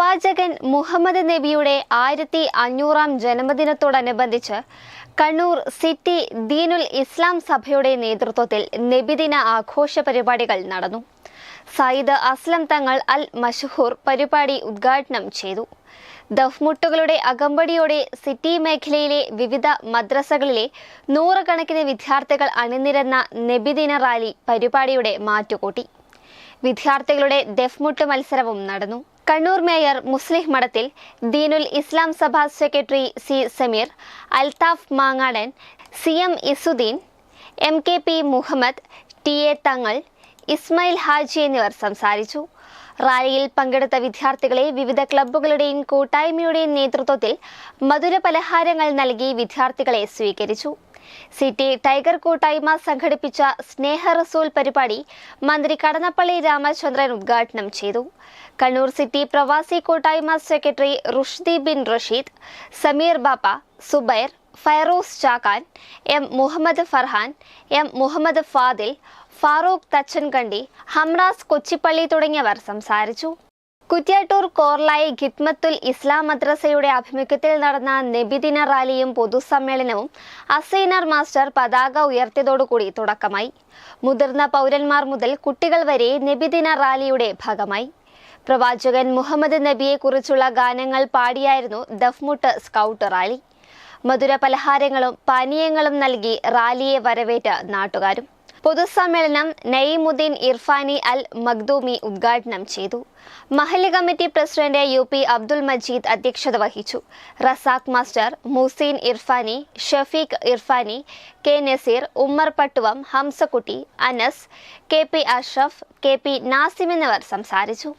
പ്രവാചകൻ മുഹമ്മദ് നബിയുടെ ആയിരത്തി അഞ്ഞൂറാം ജന്മദിനത്തോടനുബന്ധിച്ച് കണ്ണൂർ സിറ്റി ദീനുൽ ഇസ്ലാം സഭയുടെ നേതൃത്വത്തിൽ നബിദിന ആഘോഷ പരിപാടികൾ നടന്നു. സയ്യിദ് അസ്ലം തങ്ങൾ അൽ മഷഹൂർ പരിപാടി ഉദ്ഘാടനം ചെയ്തു. ദഫ്മുട്ടുകളുടെ അകമ്പടിയോടെ സിറ്റി മേഖലയിലെ വിവിധ മദ്രസകളിലെ നൂറുകണക്കിന് വിദ്യാർത്ഥികൾ അണിനിരന്ന നബിദിന റാലി പരിപാടിയുടെ മാറ്റുകൂട്ടി. വിദ്യാർത്ഥികളുടെ ദഫ്മുട്ട് മത്സരവും നടന്നു. കണ്ണൂർ മേയർ മുസ്ലിം മഠത്തിൽ Deenul Islam Sabha secretary C Sameer Althaf Mangadan C M Isuddeen M K P Muhammad T A Thangal Ismail Haji എന്നിവർ സംസാരിച്ചു. റാലിയിൽ പങ്കെടുത്ത വിദ്യാർത്ഥികളെ വിവിധ ക്ലബ്ബുകളുടെയും കൂട്ടായ്മയുടെയും നേതൃത്വത്തിൽ മധുര പലഹാരങ്ങൾ നൽകി വിദ്യാർത്ഥികളെ സ്വീകരിച്ചു. സിറ്റി ടൈഗർ കൂട്ടായ്മ സംഘടിപ്പിച്ച സ്നേഹ റസൂൽ പരിപാടി മന്ത്രി കടന്നപ്പള്ളി രാമചന്ദ്രൻ ഉദ്ഘാടനം ചെയ്തു. Kannur city Pravasi Koottayma secretary Rushdi bin Rasheed Sameer Bappa Zubair Fairooz Chakkan M Muhammad Farhan M Muhammad Fadil Farooq Thachankandi Hamras Kochippally തുടങ്ങിയവർ സംസാരിച്ചു. കുറ്റ്യാട്ടൂർ കോർലായി ഖിത്മത്തുൽ ഇസ്ലാം മദ്രസയുടെ ആഭിമുഖ്യത്തിൽ നടന്ന നബിദിന റാലിയും പൊതുസമ്മേളനവും അസൈനർ മാസ്റ്റർ പതാക ഉയർത്തിയതോടുകൂടി തുടക്കമായി. മുതിർന്ന പൗരന്മാർ മുതൽ കുട്ടികൾ വരെ നബിദിന റാലിയുടെ ഭാഗമായി. പ്രവാചകൻ മുഹമ്മദ് നബിയെക്കുറിച്ചുള്ള ഗാനങ്ങൾ പാടിയായിരുന്നു ദഫ്മുട്ട് സ്കൗട്ട് റാലി. മധുര പലഹാരങ്ങളും പാനീയങ്ങളും നൽകി റാലിയെ വരവേറ്റ നാട്ടുകാരും. പൊതുസമ്മേളനം നയിമുദ്ദീൻ ഇർഫാനി അൽ മഖ്ദൂമി ഉദ്ഘാടനം ചെയ്തു. മഹല്ല് committee president U P Abdul Majeed അധ്യക്ഷത വഹിച്ചു. Razak master Museen Irfani Shafeeq Irfani K Naseer Ummer Pattuvam Hamsakutty Anas K P Ashraf K P Nasim എന്നിവർ സംസാരിച്ചു.